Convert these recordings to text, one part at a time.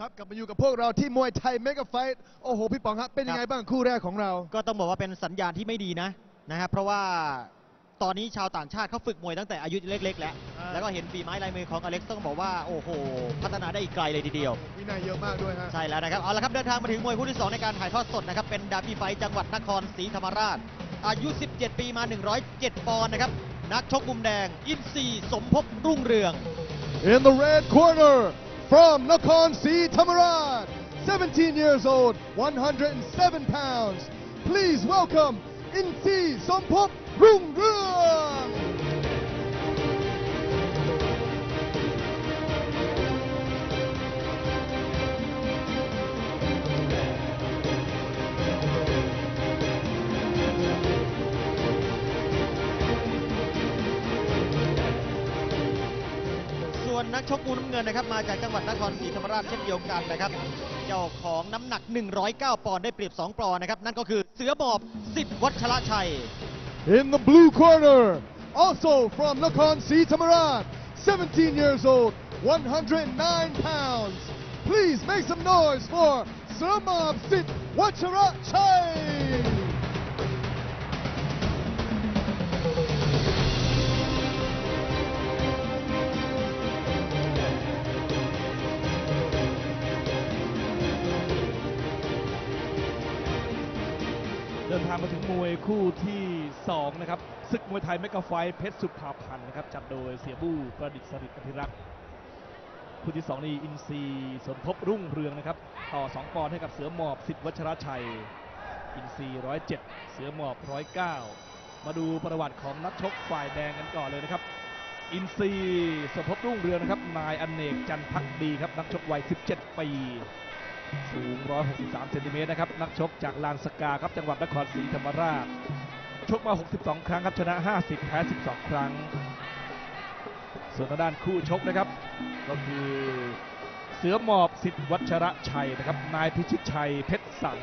ครับกลับมาอยู่กับพวกเราที่มวยไทยเมกะไฟท์โอ้โห พี่ป๋องครับเป็นยังไงบ้างคู่แรกของเรา ก็ต้องบอกว่าเป็นสัญญาณที่ไม่ดีนะนะครับเพราะว่าตอนนี้ชาวต่างชาติเขาฝึกมวยตั้งแต่อายุเล็ก ๆ แล้ว อ่า แล้วก็เห็นฝีไม้ลายมือของอเล็กซ์ต้องบอกว่าโอ้โห พัฒนาได้อีกไกลเลยทีเดียว วินัยเยอะมากด้วยฮะ ใช่แล้วนะครับ เอาละครับเดินทางมาถึงมวยคู่ที่ 2 ในการถ่ายทอดสดนะครับ เป็นดาร์บี้ไฟท์จังหวัดนครศรีธรรมราช อายุ 17 ปีมา 107 ปอนด์นะครับ นักชกมุมแดง อินซีย์สมภพรุ่งเรือง In the red corner from Nakhon Si Thammarat 17 years old 107 pounds. Please welcome Inti Sompop Rungrung นักชกมุมน้ำเงินนะครับ มาจากจังหวัดนครศรีธรรมราชเช่นเดียวกันนะครับ เจ้าของน้ำหนัก 109 ปอนด์ได้เปรียบ 2 ปอนด์นะครับ นั่นก็คือเสือบอบสิทธิ์วัชระชัย In the blue corner, also from Nakhon Si Thammarat, 17 years old, 109 pounds. Please make some noise for Surmab Sit Wacharachai. เดินทางมาถึงมวยคู่ที่2นะครับศึกมวยไทยเมกะไฟท์เพชรสุภาพันธ์นะครับจัดโดยเสียบู้ประดิษฐ์สริตอภิรักษ์คู่ที่ 2 นี่อินซีสมภพรุ่งเรืองนะครับ ต่อ 2 ปอนด์ให้กับเสือหมอบสิทธิ์วัชรชัย อินซีย์107เสือหมอบ109มาดูประวัติของนักชกฝ่ายแดงกันก่อนเลยนะครับ อินซีสมภพรุ่งเรืองนะครับนายอเนกจันพักดีครับนักชกวัย 17 ปี สูง 163 เซนติเมตรนะครับ นักชกจากลานสกาครับ จังหวัดนครศรีธรรมราช ชกมา 62 ครั้งครับ ชนะ 50 แพ้ 12 ครั้ง ส่วนทางด้านคู่ชกนะครับ ก็คือเสือหมอบสิทธิวัชระชัยนะครับ นายพิชิตชัยเพชรสัง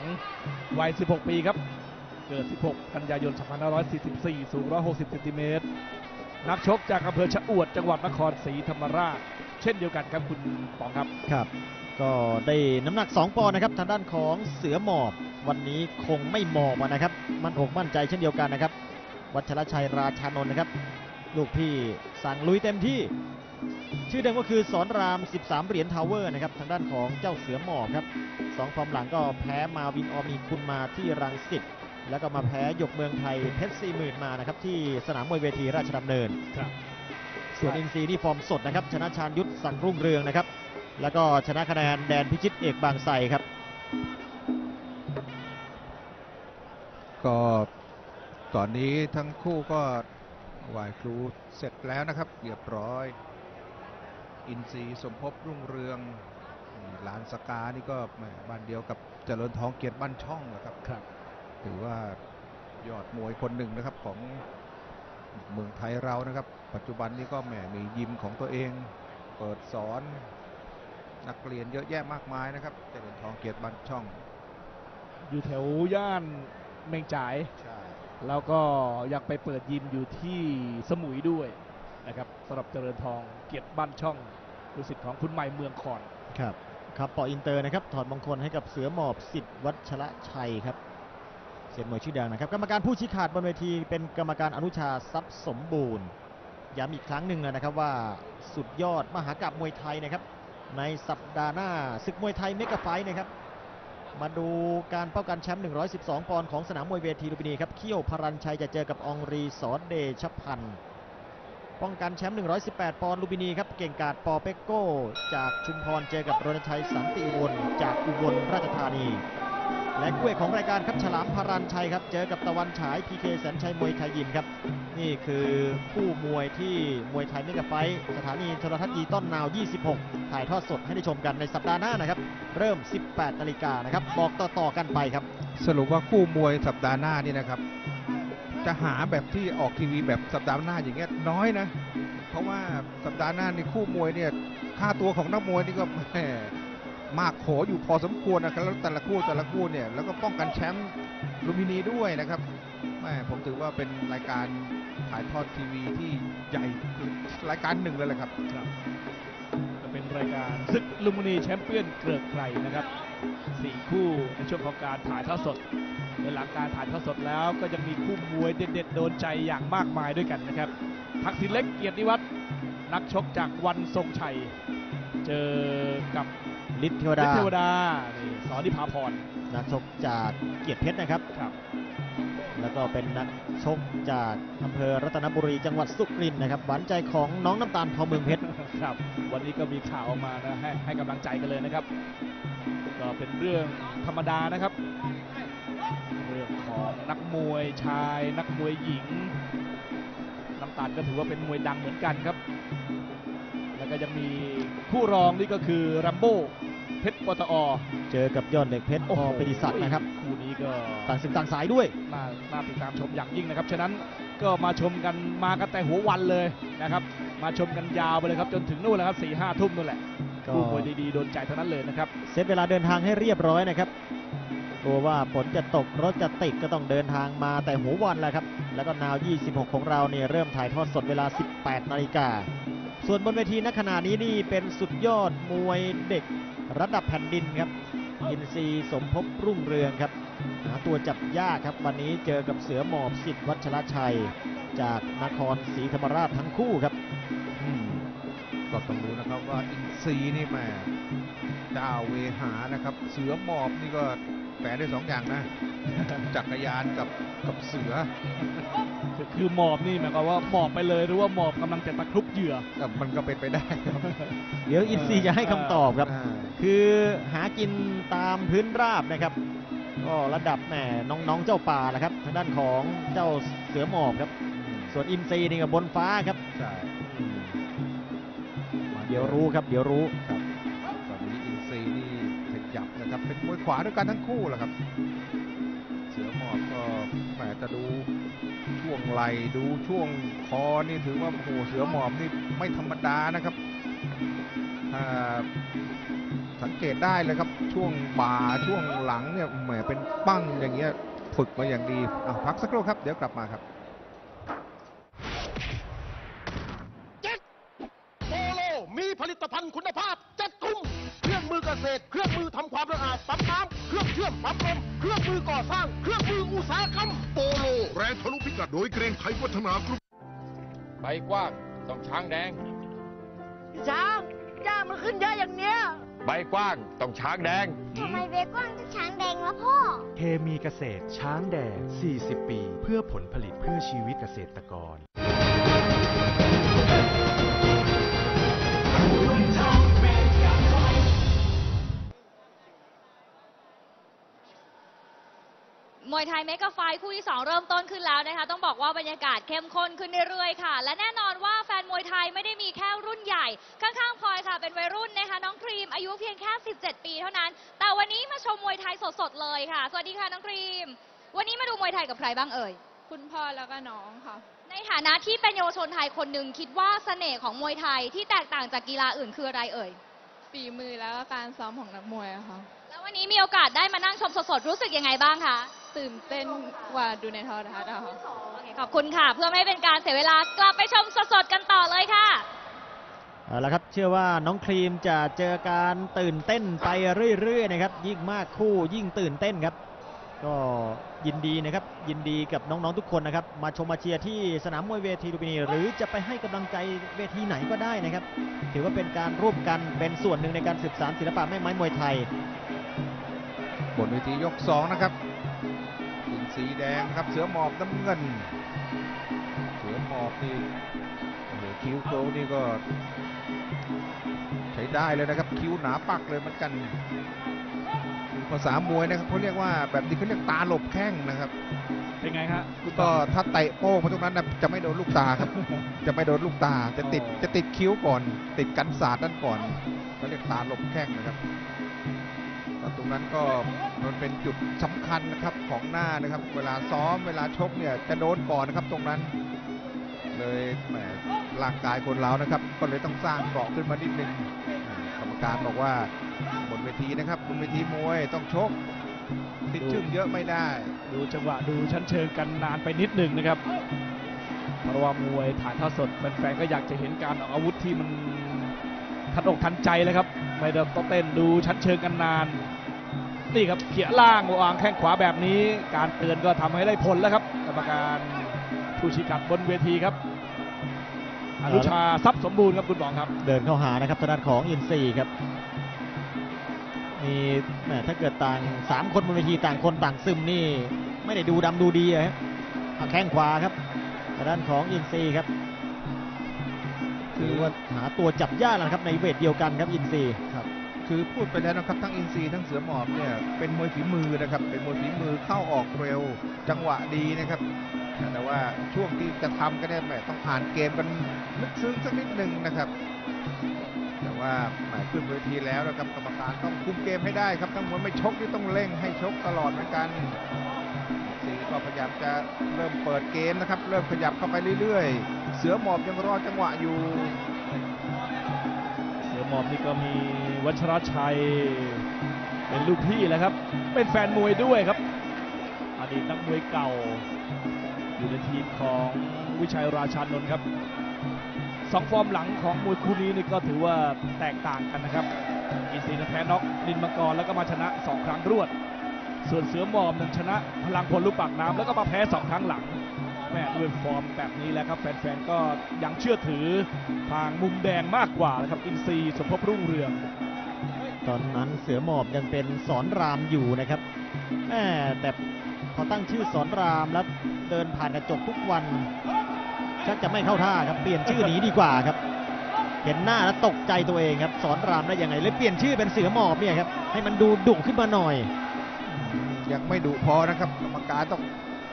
วัย 16 ปีครับ เกิด 16 กันยายน 2544 สูง 160 เซนติเมตร นักชกจากอำเภอชะอวด จังหวัดนครศรีธรรมราช เช่นเดียวกันครับคุณปองครับ ครับ ก็ได้น้ำหนัก 2 ปอนด์นะครับทางด้านของเสือหมอบวันนี้คงไม่หมอบอะนะครับ มั่นอกมั่นใจเช่นเดียวกันนะครับ วัชรชัยราชานนท์นะครับ ลูกพี่สั่งลุยเต็มที่ ชื่อเดิมก็คือสอนราม 13 เหรียญทาวเวอร์นะครับทางด้านของเจ้าเสือหมอบครับสองฟอร์มหลังก็แพ้มาวินออมีคุณมาที่รังสิตแล้วก็มาแพ้หยกเมืองไทยเพชรสี่หมื่นมานะครับที่สนามมวยเวทีราชดำเนินครับส่วนอินซีนี่ฟอร์มสดนะครับชนะชาญยุทธสั่งรุ่งเรืองนะครับ แล้วก็ชนะคะแนนแดนพิชิตเอกบางไทรครับ ก็ตอนนี้ทั้งคู่ก็ไหว้ครูเสร็จแล้วนะครับเรียบร้อย อินทรีย์สมภพรุ่งเรืองหลานสกานี่ก็แหม่บ้านเดียวกับเจริญทองเกียรติบ้านช่องนะครับครับ ถือว่ายอดมวยคนหนึ่งนะครับของเมืองไทยเรานะครับ ปัจจุบันนี้ก็แหมมียิมของตัวเอง เปิดสอน นักเรียนเยอะแยะมากมายนะครับเจริญทองเกียรติบ้านช่อง อยู่แถวย่านเมงจ่าย ใช่ แล้วก็ยังไปเปิดยิมอยู่ที่สมุยด้วยนะครับสำหรับเจริญทองเกียรติบ้านช่องลูกศิษย์ของคุณใหม่เมืองคอนครับครับปออินเตอร์นะครับถอดมงคลให้กับเสือหมอบสิทธิ์วัชระชัยครับเซียนมวยชื่อดังนะครับกรรมการผู้ชี้ขาดบนเวทีเป็นกรรมการอนุชาทรัพย์สมบูรณ์ย้ำอีกครั้งหนึ่งนะครับว่าสุดยอดมหากาบมวยไทยนะครับ ในสัปดาห์หน้าศึกมวยไทยเมกะไฟท์นะครับ มาดูการป้องกันแชมป์ 112 ปอนด์ของสนามมวยเวทีลุมพินีครับเขี้ยวพรัญชัยจะเจอกับอองรีสอนเดชพันธ์ป้องกันแชมป์ 118 ปอนด์ลุมพินีครับเก่งกาดปอเปกโก้ จากชุมพรเจอกับรณชัยสันติอุบลจากอุบลราชธานี และคู่เอกของรายการครับฉลามพารัญชัยครับ เจอกับตะวันฉายพีเคแสนชัยมวยไทยยิมครับ นี่คือคู่มวยที่มวยไทยเมกะไฟสถานีโทรทัศน์ยีต้นนาว 26 ถ่ายทอดสดให้ได้ชมกันในสัปดาห์หน้านะครับ เริ่ม 18 นาฬิกานะครับ บอกต่อ ๆ กันไปครับ สรุปว่าคู่มวยสัปดาห์หน้านี่นะครับ จะหาแบบที่ออกทีวีแบบสัปดาห์หน้าอย่างเงี้ยน้อยนะ เพราะว่าสัปดาห์หน้านี่คู่มวยเนี่ยค่าตัวของนักมวยนี่ก็แหม มากโขอยู่พอสมควรนะครับแล้วแต่ละคู่แต่ละคู่เนี่ยแล้วก็ป้องกันแชมป์ลุมพินีด้วยนะครับแหมผมถือว่าเป็นรายการถ่ายทอดทีวีที่ใหญ่รายการหนึ่งเลยแหละครับครับก็เป็นรายการศึกลุมพินีแชมเปี้ยนเกลือกไกรนะครับสี่คู่ในช่วงของการถ่ายทอดสดโดยหลังการถ่ายทอดสดแล้วก็ยังมีคู่มวยเด็ดๆโดนใจอย่างมากมายด้วยกันนะครับทักษิณเล็กเกียรตินิวัฒน์นักชกจากวันทรงชัย เจอกับ ฤทธิ์เทวฤทดาธิ์เทวดานี่สอนนิพาพรนักชกจากเกียรติเพชรนะครับครับ แล้วก็เป็นนักชกจากอำเภอรัตนบุรีจังหวัดสุรินทร์นะครับหวานใจของน้องน้ำตาลทองเมืองเพชรครับ วันนี้ก็มีข่าวออกมานะให้ให้กำลังใจกันเลยนะครับ ก็เป็นเรื่องธรรมดานะครับ เรื่องของนักมวยชาย นักมวยหญิงน้ำตาลก็ถือว่าเป็นมวยดังเหมือนกันครับ แล้วก็ยังมีคู่รองนี่ก็คือรัมโบ้เพชรปตอ เจอกับยอดเหล็กเพชรโอ้พโหอปิติศักดิ์นะครับ คู่นี้ก็ต่างศึกต่างสายด้วย น่าน่าติดตามชมอย่างยิ่งนะครับ ฉะนั้นก็มาชมกันมากันแต่หัววันเลยนะครับ มาชมกันยาวไปเลยครับจนถึงนู่นแหละครับสี่ห้าทุ่มนู่นแหละก็ คู่มวยดีๆโดนใจทั้งนั้นเลยนะครับ เซตเวลาเดินทางให้เรียบร้อยนะครับกลัวว่าฝนจะตกรถจะติดก็ต้องเดินทางมาแต่หัววันแหละครับ แล้วก็นาว 26 ของเราเนี่ยเริ่มถ่ายทอดสดเวลา 18 นาฬิกา ส่วนบนเวทีณขณะนี้นี่เป็นสุดยอดมวยเด็กระดับแผ่นดินครับ อินซีสมภพรุ่งเรืองครับหาตัวจับยากครับ วันนี้เจอกับเสือหมอบสิทธิ์วัชรชัย จากนครศรีธรรมราชทั้งคู่ครับก็ต้องดูนะครับว่าอินซีนี่แม่เจ้าเวหานะครับ เสือหมอบนี่ก็แปลได้สองอย่างนะ จักรยานกับกับเสือ คือคือหมอบนี่หมายความว่าหมอบไปเลยหรือว่าหมอบกำลังจะตะครุบเหยื่อ แต่มันก็เป็นไปได้ครับ เดี๋ยวอินซีย์จะให้คำตอบครับ อ่า คือหากินตามพื้นราบนะครับ ก็ระดับแหมน้องๆเจ้าป่าแหละครับ ทางด้านของเจ้าเสือหมอบครับ ส่วนอินซีย์นี่ก็บนฟ้าครับ ใช่เดี๋ยวรู้ครับ เดี๋ยวรู้ ครับตอนนี้อินซีย์นี่ขยับนะครับ เป็นมวยขวาด้วยกันทั้งคู่แหละครับเสือหมอบ ก็แหมจะดูช่วงไหลดูช่วงคอนี่ถือว่าโอ้โหเสือหมอบนี่ไม่ธรรมดานะครับสังเกตได้เลยครับช่วงบ่าช่วงหลังเนี่ยแหมเป็นปั้งอย่างเงี้ยฝึกมาอย่างดีอะพักสักครู่ครับเดี๋ยวกลับมาครับโปโลมีผลิตภัณฑ์คุณภาพเจ็ด เครื่องมือเกษตร เครื่องมือทำความสะอาดปั๊มน้ำเครื่องเชื่อมปั๊มลมเครื่องมือก่อสร้าง เครื่องมืออุตสาหกรรมโปโล แรงทะลุพิกัดโดยเกรงไทยวัฒนากรุ๊ปใบกว้างต้องช้างแดง ช้างจ้างมันขึ้นเยอะอย่างเนี้ยใบกว้างต้องช้างแดงทำไมเบกว้างต้องช้างแดงวะพ่อ เคมีเกษตรช้างแดง 40 ปี เพื่อผลผลิตเพื่อชีวิตเกษตรกร มวยไทยเมกะไฟท์คู่ที่ 2 เริ่มต้นขึ้นแล้วนะคะ ต้องบอกว่าบรรยากาศเข้มข้นขึ้นเรื่อยๆค่ะ และแน่นอนว่าแฟนมวยไทยไม่ได้มีแค่รุ่นใหญ่ ข้างๆพลอยค่ะ เป็นวัยรุ่นนะคะ น้องครีมอายุเพียงแค่ 17 ปีเท่านั้น แต่วันนี้มาชมมวยไทยสดๆเลยค่ะ สวัสดีค่ะน้องครีม วันนี้มาดูมวยไทยกับใครบ้างเอ่ย คุณพ่อแล้วก็น้องค่ะ ในฐานะที่เป็นเยาวชนไทยคนหนึ่งคิดว่าเสน่ห์ของมวยไทยที่แตกต่างจากกีฬาอื่นคืออะไรเอ่ย ฝีมือแล้วก็การซ้อมของนักมวยอะค่ะ แล้ววันนี้มีโอกาสได้มานั่งชมสดๆรู้สึกยังไงบ้างคะ ตื่นเต้นกว่าดูในโทรทัศน์อะค่ะโอเคขอบคุณค่ะ เพื่อไม่ให้เป็นการเสียเวลากลับไปชมสดๆกันต่อเลยค่ะ เอาละครับเชื่อว่าน้องครีมจะเจอการตื่นเต้นไปเรื่อยๆนะครับ ยิ่งมากคู่ยิ่งตื่นเต้นครับ ก็ยินดีนะครับ ยินดีกับน้องๆทุกคนนะครับ มาชมมาเชียร์ที่สนามมวยเวทีลุมพินีหรือจะไปให้กำลังใจเวทีไหนก็ได้นะครับ ถือว่าเป็นการร่วมกันเป็นส่วนหนึ่งในการสืบสานศิลปะแม่ไม้มวยไทย บนเวทียกสองนะครับอิน สีแดงนะครับเสือหมอบน้ำเงิน เสือหมอบนี่โอ้โหคิ้วโกลนี่ก็ ใช้ได้เลยนะครับ คิ้วหนาปักเลยเหมือนกันภาษามวยนะครับเขาเรียกว่าแบบนี้เขาเรียกตาหลบแข้งนะครับ เป็นไงครับคุณก็ต่อถ้าเตะโป้งมาตรงนั้นนะจะไม่โดนลูกตาครับ จะไม่โดนลูกตาจะติดอ๋อจะติดคิ้วก่อน ติดกันศาสตร์ด้านก่อนเขาเรียกตาหลบแข้งนะครับก็ ตรงนั้นก็มันเป็นจุดสำคัญนะครับของหน้านะครับ เวลาซ้อมเวลาชกเนี่ยจะโดนก่อนนะครับตรงนั้น เลยแหมร่างกายคนเรานะครับ ก็เลยต้องสร้างเกราะขึ้นมานิดนึงกรรมการบอกว่าบนเวทีนะครับบนเวทีมวยต้องชกติดชึ่งเยอะไม่ได้ ดูจังหวะดูชั้นเชิงกันนานไปนิดหนึ่งนะครับ เพราะว่ามวยถ่ายทอดสดแฟนๆก็อยากจะเห็นการออกอาวุธที่มันทันอกทันใจเลยครับ ไม่ต้องเต้นดูชั้นเชิงกันนาน นี่ครับเขี่ยล่างวางแข้งขวาแบบนี้ การเตือนก็ทำให้ได้ผลแล้วครับกรรมการผู้ชี้ขาดบนเวทีครับอนุชาทรัพย์สมบูรณ์ครับคุณบองครับ เดินเข้าหานะครับทางด้านของอินซีครับมีแหมถ้าเกิดต่างสามคนบนเวทีต่างคนต่างซึมนี่ ไม่ได้ดูดำดูดีอะฮะเอาแข้งขวาครับทางด้านของอินซีครับถือว่าหาตัวจับยากแล้วนะครับในเวทเดียวกันครับอินซีครับ คือพูดไปแล้วนะครับทั้งอินซีทั้งเสือหมอบเนี่ยเป็นมวยฝีมือนะครับ เป็นมวยฝีมือเข้าออกเร็วจังหวะดีนะครับ แต่ว่าช่วงที่จะทำกันเนี่ยแหมต้องผ่านเกมกันลึกซึ้งสักนิดหนึ่งนะครับ แต่ว่าหมายขึ้นเวทีแล้วนะครับกรรมการต้องคุมเกมให้ได้ครับทั้งมวยไม่ชกนี่ต้องเร่งให้ชกตลอดเหมือนกันสีก็พยายามจะเริ่มเปิดเกมนะครับ เริ่มขยับเข้าไปเรื่อยๆ เสือหมอบยังรอจังหวะอยู่ เสือหมอบนี่ก็มี วัชรชัย เป็นลูกพี่แล้วครับ เป็นแฟนมวยด้วยครับ อดีตนักมวยเก่า อยู่ในทีมของวิชัยราชานนท์ครับสองฟอร์มหลังของมวยคู่นี้นี่ก็ถือว่าแตกต่างกันนะครับอินซีนั้นแพ้น็อกนินมังกรแล้วก็มาชนะ 2 ครั้งรวด ส่วนเสือหมอบนั้นชนะพลังพลลูกปากน้ำแล้วก็มาแพ้สองครั้งหลังแม่ด้วยฟอร์มแบบนี้แล้วครับแฟนๆก็ยังเชื่อถือทางมุมแดงมากกว่านะครับอินซีสมภพรุ่งเรือง ตอนนั้นเสือหมอบยังเป็นสอนรามอยู่นะครับแม่แต่พอตั้งชื่อสอนรามแล้วเดินผ่านกระจกทุกวัน ชักจะไม่เข้าท่าครับเปลี่ยนชื่อหนีดีกว่าครับ เห็นหน้าแล้วตกใจตัวเองครับ สอนรามได้ยังไงเลยเปลี่ยนชื่อเป็นเสือหมอบเนี่ยครับให้มันดูดุขึ้นมาหน่อย ยังไม่ดุพอนะครับกรรมการต้อง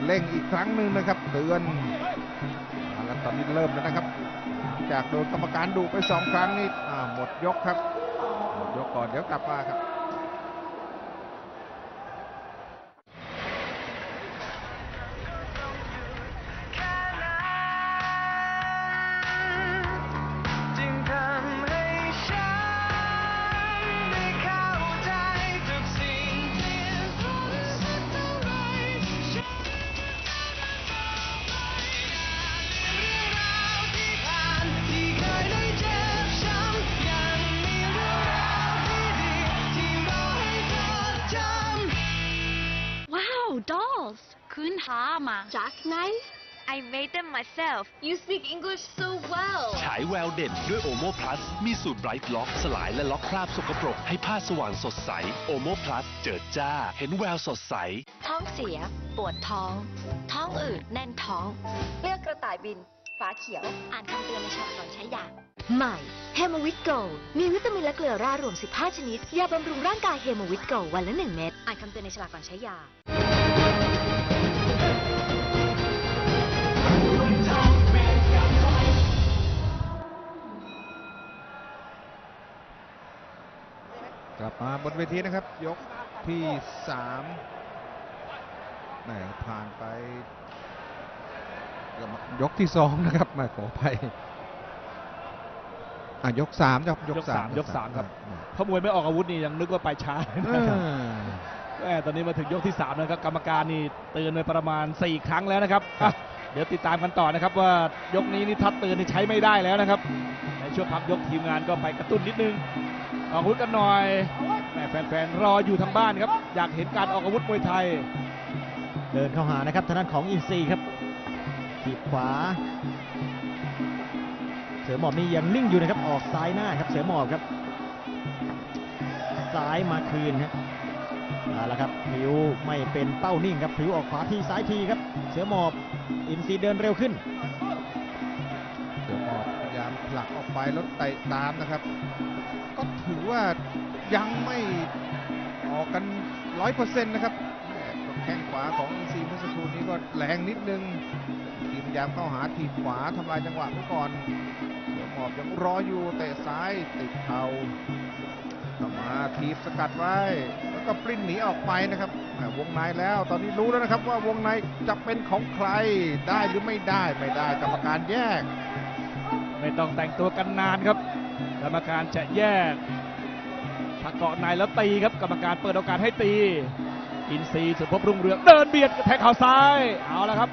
เร่งอีกครั้งหนึ่งนะครับ เตือนเอาละตอนนี้เริ่มแล้วนะครับ จากโดนกรรมการดุไปสองครั้งนี่หมดยกครับ ยกก่อนเดี๋ยวกลับมาครับ dolls! คุณหามาจากไหน I made them myself. You speak English so well. ฉายแววเด่นด้วยโอโม plus มีสูตรไบรท์ล็อกสลายและล็อกคราบสกปรก ให้ผ้าสว่างสดใสโอโม plus เจิดจ้า เห็นแววสดใส ท้องเสีย ปวดท้อง ท้องอืดแน่นท้อง เลือกกระต่ายบินฝาเขียว อ่านคำเตือนในฉลากก่อนใช้ยา ใหม่เฮโมวิตโกมีวิตามินและเกลือแร่รวม 15 ชนิด ยาบำรุงร่างกายเฮโมวิตโกวันละ 1 เม็ด อ่านคำเตือนในฉลากก่อนใช้ยา กลับมาบนเวทีนะครับ ยกที่สามแหมผ่านไปเกือบยกที่สองนะครับแหมาขอไปอะยกสามครับยกยกสาสามมยกสามครับอ่าถ้ามวยไม่ออกอาวุธนี่ยังนึกว่าไปช้าอ่นะครับาแม่ตอนนี้มาถึงยกที่3นะครับ กรรมการนี่เตือนไปประมาณ4ครั้งแล้วนะครับอะเดี๋ยวติดตามกันต่อนะครับ ว่ายกนี้นี่ทัดเตือนนี่ใช้ไม่ได้แล้วนะครับในช่วงพักยกทีมงานก็ไปกระตุ้นนิดนึง ออกอาวุธกันหน่อยแม่แฟนๆรออยู่ทางบ้านครับ อยากเห็นการออกอาวุธมวยไทย เดินเข้าหานะครับทางด้านของอินซีครับทีบขวา เสือหมอบนี่ยังนิ่งอยู่นะครับ ออกซ้ายหน้าครับ เสือหมอบครับ ซ้ายมาคืนครับเอาละครับพริ้วไม่เป็นเป้านิ่งครับพริ้วออกขวาทีซ้ายทีครับ เสือหมอบ อินซีเดินเร็วขึ้น พยายามผลักออกไปแล้วเตะตามนะครับ ก็ถือว่ายังไม่ออกกันร้อยเปอร์เซ็นต์นะครับแข้งขวาของอินซีเมื่อสักครู่นี้ก็แรงนิดนึงทีมยามเข้าหาทีขวาทำลายจังหวะไว้ก่อนเสือหมอบยังรออยู่เตะซ้ายติดเข่าเข้ามาทีบสกัดไว้ แล้วก็ปริ้นหนีออกไปนะครับวงในแล้วตอนนี้รู้แล้วนะครับว่าวงในจะเป็นของใครได้หรือไม่ได้ไม่ได้กรรมการแยก ไม่ต้องแต่งตัวกันนานครับ กรรมการจะแยกถ้าเกาะในแล้วตีครับ กรรมการเปิดโอกาสให้ตี อินซีสุภพรุ่งเรืองเดินเบียดแทงเข่าซ้ายเอาแล้วครับ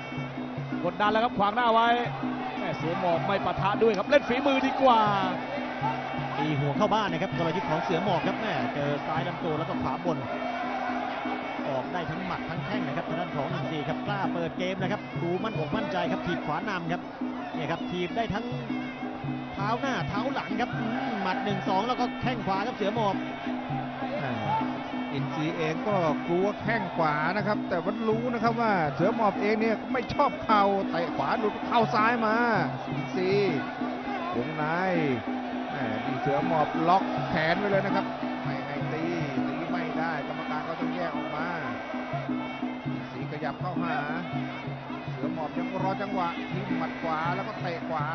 กดดันแล้วครับขวางหน้าไว้แม่เสือหมอบไม่ปะทะด้วยครับเล่นฝีมือดีกว่าตีหัวเข้าบ้านนะครับกลยุทธ์ของเสือหมอบครับแม่เจอซ้ายลำตัวแล้วก็ขวาบนออกได้ทั้งหมัดทั้งแข้งนะครับทางด้านของอินซีครับกล้าเปิดเกมนะครับดูมั่นอกมั่นใจครับถีบขวานำครับเนี่ยครับถีบได้ทั้ง เท้าหน้าเท้าหลังครับหมัดหนึ่งสองแล้วก็แข้งขวาครับเสือหมอบอินซีเองก็กลัวแข้งขวานะครับ แต่ว่ารู้นะครับว่าเสือหมอบเองเนี่ยไม่ชอบเข่าเตะขวาหลุดเข้าซ้ายมาอินซีวงในแหมเสือหมอบล็อกแขนไว้เลยนะครับไม่ให้ตีตีไม่ได้กรรมการก็ต้องแยกออกมาอินซีขยับเข้าหาเสือหมอบยังรอจังหวะทิ้งหมัดขวาแล้วก็เตะขวา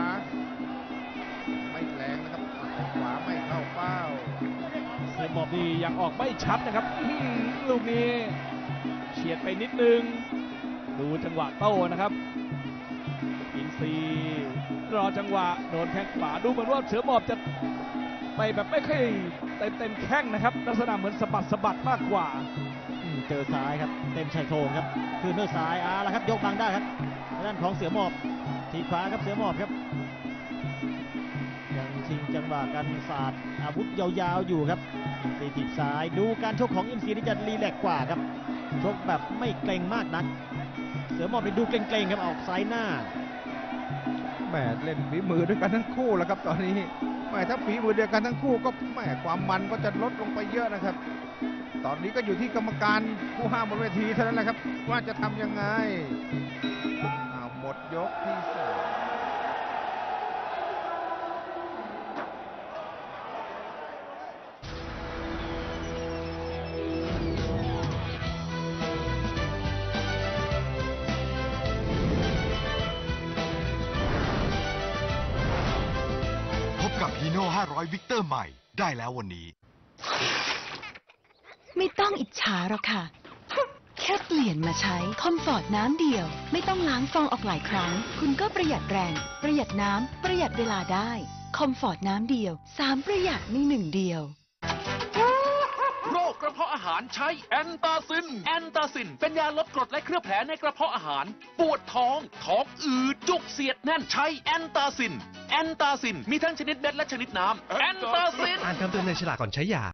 ไม่แรงนะครับเตะขวาไม่เข้าเป้าเสือหมอบนี่ยังออกไม่ชัดนะครับอื้อหือลูกนี้เฉียดไปนิดนึง ดูจังหวะโต้นะครับ อินซีย์รอจังหวะโดนแข้งขวาดูเหมือนว่าเสือหมอบจะไปแบบไม่ค่อยเต็มเต็มๆแข้งนะครับ ลักษณะเหมือนสะบัดสะบัดมากกว่าอืมเจอซ้ายครับ เต็มชายโครงครับคืนด้วยซ้ายเอาละครับยกบังได้ครับทางด้านของเสือหมอบทีบขวาครับเสือหมอบครับยัง ชิงจังหวะการศาสตร์อาวุธยาวๆอยู่ครับอินซีทีบซ้ายดูการชกของอินซีนี่จะรีแลกกว่าครับชกแบบไม่เกรงมากนัก เสือหมอบนี่ดูเกรงๆครับออกซ้ายหน้าแหมเล่นฝีมือด้วยกันทั้งคู่แล้วครับตอนนี้แหมถ้าฝีมือเดียวกันทั้งคู่ก็แหมความมันก็จะลดลงไปเยอะนะครับ ตอนนี้ก็อยู่ที่กรรมการผู้ห้ามบนเวทีเท่านั้นแหละครับ ว่าจะทำยังไงหมดยกที่สอง 500 วิกเตอร์ใหม่ได้แล้ววันนี้ ไม่ต้องอิจฉาหรอกค่ะ แค่เปลี่ยนมาใช้คอมฟอร์ตน้ำเดียว ไม่ต้องล้างฟองออกหลายครั้ง คุณก็ประหยัดแรง ประหยัดน้ำประหยัดเวลาได้ คอมฟอร์ตน้ำเดียว3ประหยัดในหนึ่งเดียว เพาะอาหารใช้แอนตาซิน แอนตาซิน เป็นยาลดกรดและเคลือบแผลในกระเพาะอาหาร ปวดท้อง ท้องอืดจุกเสียดแน่นใช้แอนตาซิน แอนตาซิน มีทั้งชนิดเม็ดและชนิดน้ำแอนตาซิน อ่านคำเตือนในฉลากก่อนใช้ยา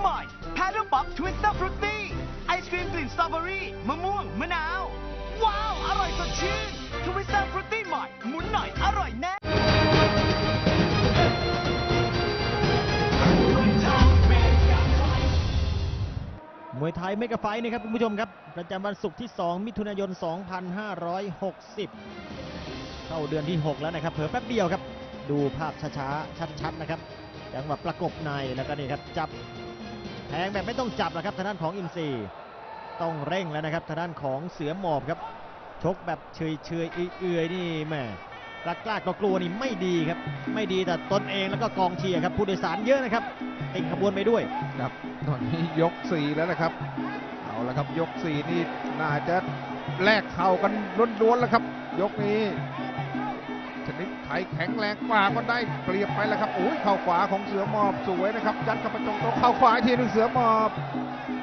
ใหม่ Paddle Pop Twister Fruity ไอศครีมกลิ่นสตรอเบอรี่มะม่วง มะนาว ว้าว อร่อยสดชื่น Twister Fruity ใหม่หมุนหน่อย อร่อยแน่ มวยไทยเมกะไฟนะครับคุณผู้ชมครับ ประจำวันศุกร์ที่ 2 มิถุนายน 2560 เข้าเดือนที่ 6 แล้วนะครับเผลอแป๊บเดียวครับ ดูภาพช้าๆ ชัดๆ นะครับจังหวะประกบในแล้วก็นี่ครับจับแทงแบบไม่ต้องจับแล้วครับทางด้านของอินซีต้องเร่งแล้วนะครับทางด้านของเสือหมอบครับ ชกแบบเฉยเฉยๆเอื่อยๆนี่แม่กล้ากล้ากลัวนี่ไม่ดีครับ ไม่ดีแต่ตนเองแล้วก็กองเชียร์ครับผู้โดยสารเยอะนะครับ ติดขบวนไปด้วยครับตอนนี้ยก4แล้วนะครับเอาละครับยก4นี่น่าจะแลกเข่ากันล้วนๆแล้วครับ ยกนี้ชนิดไทยแข็งแรงกว่าก็ได้เปรียบไปแล้วครับโอ้ยเข่าขวาของเสือหมอบสวยนะครับยัดเข้าไปตรงโต๊ะเข่าขวาทีหนึ่งเสือหมอบ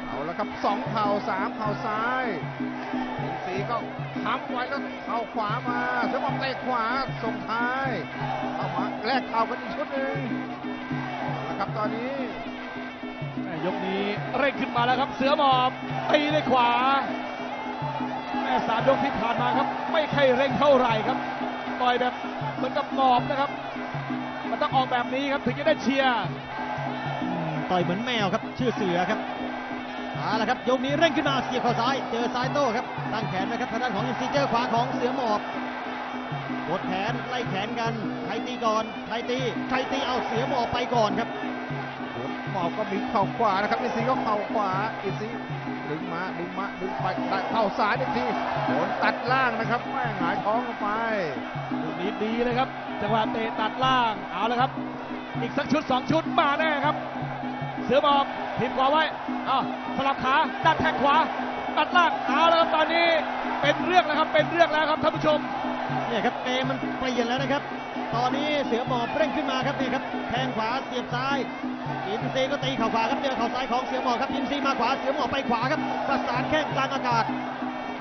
เอาละครับสองเข่าสามเข่าซ้ายอินซีก็ค้ำไว้แล้วเข่าขวามาเสือหมอบเตะขวาส่งท้ายเข้ามาแลกเข่ากันอีกชุดหนึ่ง ครับตอนนี้แม่ยกนี้เร่งขึ้นมาแล้วครับ เสือหมอบตีด้วยขวา แม่สามยกที่ผ่านมาครับ ไม่ค่อยเร่งเท่าไหร่ครับต่อยแบบเหมือนกับหมอบนะครับ มันต้องออกแบบนี้ครับถึงจะได้เชียร์อืมต่อยเหมือนแมวครับ ชื่อเสือครับเอาละครับยกนี้เร่งขึ้นมาเสียบเข่าซ้าย เจอซ้ายโต้ครับตั้งแขนไว้ครับทางด้านของอินซีเจอขวาของเสือหมอบ กดแขนไล่แขนกันใครตีก่อนใครตีใครตีเอาเสือหมอบไปก่อนครับหมอบก็มีเข่าขวานะครับอินซีก็เข่าขวาอินซีดึงมาดึงมาดึงไปได้เข่าซ้ายอีกทีโดนตัดล่างนะครับแม่หงายท้องลงไปลูกนี้ดีเลยครับจังหวะเตะตัดล่างเอาแล้วครับ อีกสักชุดสองชุดมาแน่ครับ เสือหมอบทีมขวาไว้อ้าวสลับขาดันแทงขวาตัดล่างเอาแล้วครับตอนนี้เป็นเรื่องแล้วครับเป็นเรื่องแล้วครับท่านผู้ชม เนี่ยครับเกมมันเปลี่ยนแล้วนะครับ ตอนนี้เสือหมอบเร่งขึ้นมาครับนี่ครับแทงขวาเสียบซ้ายอินซีก็ตีเข่าขวาครับเจอเข่าซ้ายของเสือหมอบครับอินซีมาขวาเสือหมอบไปขวาครับประสานแข้งกลางอากาศ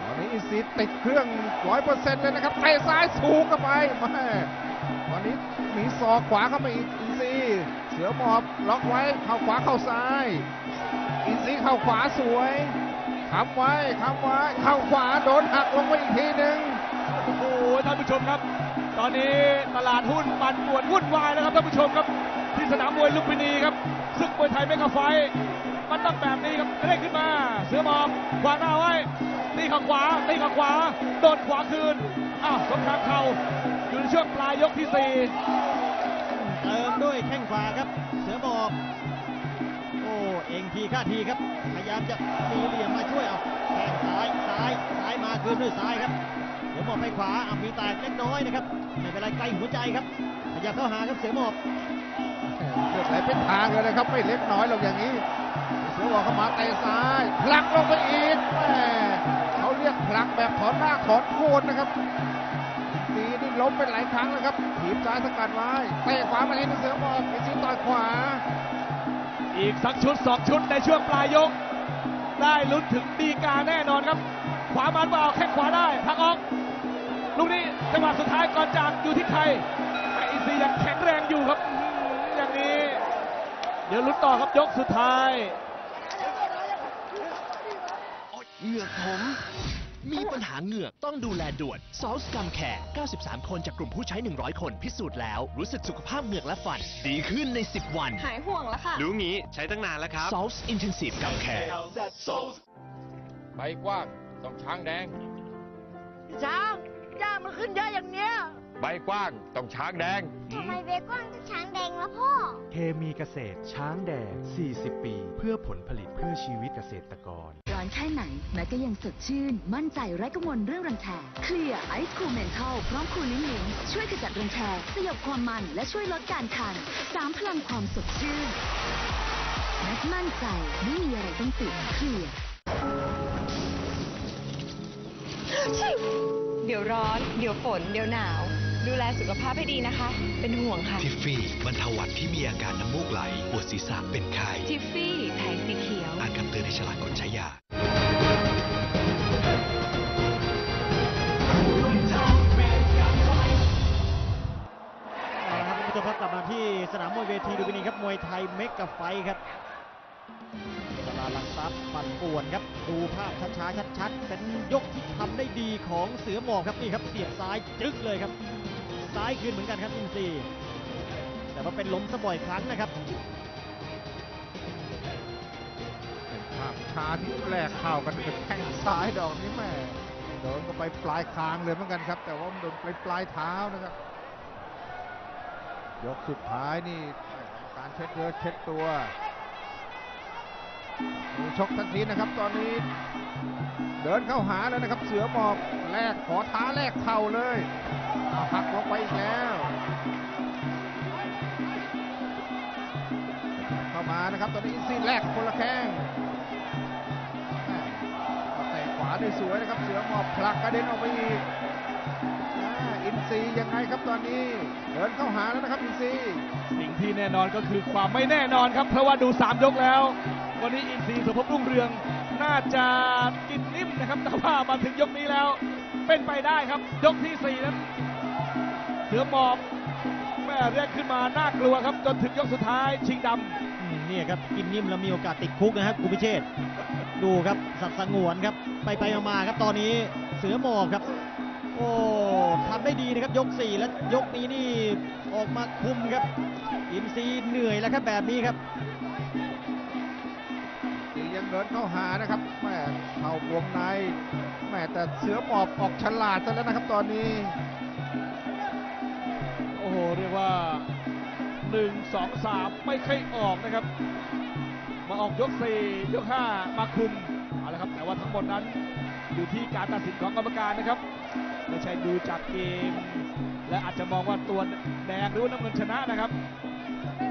ตอนนี้อินซีติดเครื่องร้อยเปอร์เซ็นต์เลยนะครับเตะซ้ายสูงเข้าไปแม่ตอนนี้มีศอกขวาเข้ามาอีกอินซีเสือหมอบล็อกไว้เข้าขวาเข้าซ้ายอินซีเข้าขวาสวยค้ำไว้ค้ำไว้เข้าขวาโดนหักลงไปอีกทีหนึ่ง โอ้โหท่านผู้ชมครับ ตอนนี้ตลาดหุ้นปั่นป่วนวุ่นวายแล้วครับท่านผู้ชมครับ ที่สนามมวยลุมพินีครับศึกมวยไทยเมกะไฟท์มันต้องแบบนี้ครับเร่งขึ้นมา เสือหมอบขวางหน้าไว้ตีขาขวาตีขาขวาโดนขวาคืนอ้าวสงครามเข่าอยู่ในช่วงปลายยกที่สี่เติมด้วยแข้งขวาครับ เสือหมอบโอ้เองทีค่าทีครับ พยายามจะมีเหลี่ยมมาช่วยเอาแข้งซ้ายซ้ายซ้ายมาคืนด้วยซ้ายครับ สือหมอบไปขวาอะมีแตกเล็กน้อยนะครับไม่เป็นไรไกลหัวใจครับพยายามเข้าหาครับเสือหมอบเลือดไหลเป็นทางเลยนะครับ ไม่เล็กน้อยหรอกอย่างนี้ เสือบอกเข้ามาเตะซ้ายผลักลงไปอีกแม่เขาเรียกผลักแบบถอนหน้าถอนโคนนะครับตีนี่ล้มเป็นหลายครั้งแล้วครับถีบซ้ายสกัดไว้เตะขวามาเองเสือบอกไอซีต่อยขวา อีกสักชุดสองชุดในช่วงปลายยก ได้ลุ้นถึงดีกาแน่นอนครับขวามันเปล่าแข้งขวาได้พักออก ลูกนี้จังหวะสุดท้ายก่อนจากอยู่ที่ใครแต่อินซียังแข็งแรงอยู่ครับอื้อหืออย่างนี้ เดี๋ยวลุ้นต่อครับยกสุดท้ายเหงือกผมมีปัญหาเหงือกต้องดูแลด่วนซอลสกัมแคร์ 93 คนจากกลุ่มผู้ใช้ 100 คนพิสูจน์แล้ว รู้สึกสุขภาพเหงือกและฟัน ดีขึ้นใน 10 วัน หายห่วงแล้วค่ะ รู้งี้ใช้ตั้งนานแล้วครับ Salt Intensive Gum Care ใบกว้าง ต้องช้างแดงพี่ช้า งจ้างมันขึ้นเยอะอย่างเนี้ย ใบกว้างต้องช้างแดง ทำไมเบกอนต้องช้างแดงละพ่อ เคมีเกษตรช้างแดง 40 ปี เพื่อผลผลิตเพื่อชีวิตเกษตรกร ร้อนแค่ไหนแม้ก็ยังสดชื่น มั่นใจไร้กังวลเรื่องรังแคเคลียร์ไอซ์คูลเมนทัลพร้อมคูลิ่งลิงช่วยขจัดรังแคสยบความมันและช่วยลดการคันสามพลังความสดชื่นแม็กมั่นใจไม่มีอะไรต้องติดเคลียร์เดี๋ยวร้อน เดี๋ยวฝน เดี๋ยวหนาว ดูแลสุขภาพให้ดีนะคะ เป็นห่วงค่ะ ทิฟฟี่บรรเทาหวัดที่มีอาการน้ำมูกไหล ปวดศีรษะเป็นไข้ทิฟฟี่แผงสีเขียว อ่านคำเตือนในฉลากก่อนใช้ยาเอาละครับคุณผู้ชมครับกลับมาที่สนามมวยเวทีดูบินีครับ มวยไทยเมกะไฟท์ครับสลาลังซับปั่นป่วนครับ ดูภาพช้าๆชัดๆเป็นยกที่ทำได้ดีของเสือหมอบครับนี่ครับเสียบซ้ายจึ๊กเลยครับ ซ้ายคืนเหมือนกันครับอินซีแต่ว่าเป็นล้มซะบ่อยครั้งนะครับภาพช้าที่แรกเข้ากันเป็นแข้งซ้ายดอกนี้แม่โดนก็ไปปลายคางเลยเหมือนกันครับ แต่ว่ามันโดนไปปลายเท้านะครับ ยกสุดท้ายนี่การเช็ดเนื้อเช็ดตัว ชกทันทีนะครับตอนนี้เดินเข้าหาแล้วนะครับ เสือหมอบแลกขอท้าแลกเข่าเลยเอาหักลงไปอีกแล้ว เข้ามานะครับ ตอนนี้อินซีแลกคนละแข้งแม่ก็เตะขวาได้สวยนะครับ เสือหมอบผลักกระเด็นออกไปอีกอินซียังไงครับตอนนี้ เดินเข้าหาแล้วนะครับอินซีสิ่งที่แน่นอนก็คือความไม่แน่นอนครับ เพราะว่าดู 3 ยกแล้ว วันนี้อินทรีย์สมภพรุ่งเรืองน่าจะกินนิ่มนะครับ แต่ว่ามาถึงยกนี้แล้ว เป็นไปได้ครับ ยกที่4นั้นเสือหมอบแม่เรียกขึ้นมาน่ากลัวครับ จนถึงยกสุดท้ายชิงดำนี่ครับกินนิ่มแล้วมีโอกาสติดคุกนะครับคุณพิเชษดูครับสัตว์สงวนครับ ไปไปมาครับ ตอนนี้เสือหมอบครับ โอ้ทำได้ดีนะครับยก 4 แล้วยกนี้นี่ออกมาคุมครับ อินซีเหนื่อยแล้วครับแบบนี้ครับ เดินเข้าหานะครับแม่เข้าวงในแม่แต่เสือหมอบออกฉลาดซะแล้วนะครับตอนนี้ โอ้โหเรียกว่า1 2 3ไม่ค่อยออกนะครับ มาออกยก4ยก5มาคุมเอาละครับแต่ว่าทั้งหมดนั้นอยู่ที่การตัดสินของกรรมการนะครับไม่ใช่ดูจากเกม และอาจจะมองว่าตัวแดงหรือว่าน้ำเงินชนะนะครับ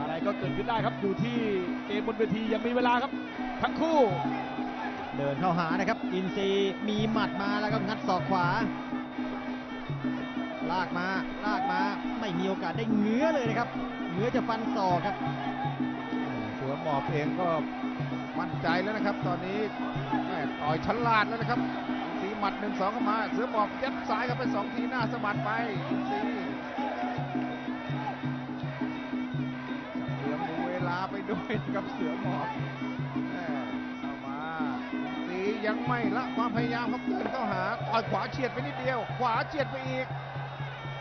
อะไรก็เกิดขึ้นได้ครับอยู่ที่เกมบนเวทียังมีเวลาครับ ทั้งคู่ เดินเข้าหานะครับ อินซีย์มีหมัดมาแล้วก็งัดศอกขวา ลากมาลากมาไม่มีโอกาสได้เงื้อเลยนะครับเงื้อจะฟันศอกครับเสือหมอบเองก็มั่นใจแล้วนะครับ ตอนนี้แม่ต่อยฉลาดแล้วนะครับสีหมัดหนึ่งสองเข้ามา เสือหมอบยัดซ้ายเข้าไปสองทีหน้าสะบัดไปอินซีเหลือมูเวลาไปด้วยกับเสือหมอบ ยังไม่ละความพยายามครับเดินเข้าหาต่อยขวาเฉียดไปนิดเดียว ขวาเฉียดไปอีก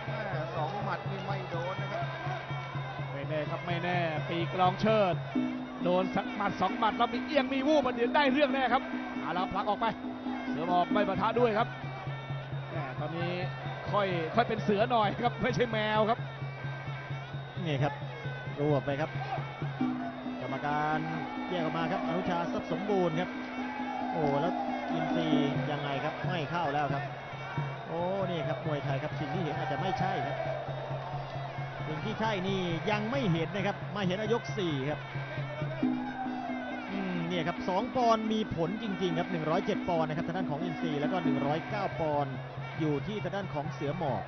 แม่สองหมัดนี่ไม่โดนนะครับไม่แน่ครับไม่แน่ ปีกลองเชิด โดนสักหมัดสองหมัดแล้วมีเอียงมีวูบมันเดี๋ยวได้เรื่องแน่ครับเอาละผลักออกไป เสือหมอบไม่ปะทะด้วยครับแหมตอนนี้ค่อยค่อยเป็นเสือหน่อยครับไม่ใช่แมวครับนี่ครับรวบไปครับ กรรมการแยกออกมาครับอนุชาทรัพย์สมบูรณ์ครับโอ้แล้วอินซีย์ยังไงครับไม่เข้าแล้วครับ โอ้นี่ครับมวยไทยครับสิ่งที่เห็นอาจจะไม่ใช่ครับ สิ่งที่ใช่นี่ยังไม่เห็นนะครับมาเห็นอายกสี่ครับอืมเนี่ยครับสองปอนมีผลจริงๆครับ107 ปอนด์นะครับทางด้านของอินซีย์แล้วก็ 109 ปอนอยู่ที่ทางด้านของเสือหมอบ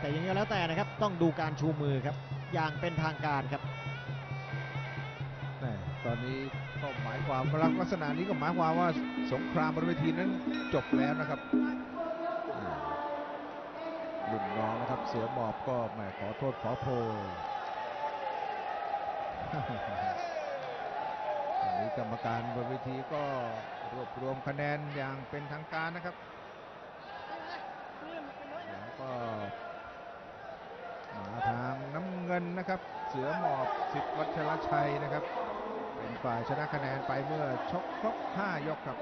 แต่ยังไงแล้วแต่นะครับต้องดูการชูมือครับอย่างเป็นทางการครับ ตอนนี้ก็หมายความลักษณะนี้ก็หมายความว่าสงครามบนเวทีนั้นจบแล้วนะครับรุ่นน้องนะครับเสือหมอบก็แหมขอโทษขอโพยอันนี้กรรมการบนเวทีก็รวบรวมคะแนนอย่างเป็นทางการนะครับแล้วก็มาทางน้ำเงินนะครับ เสือหมอบสิทธิ์วัชรชัยนะครับ ฝ่ายชนะคะแนนไปเมื่อชกครบ๕ยกครับ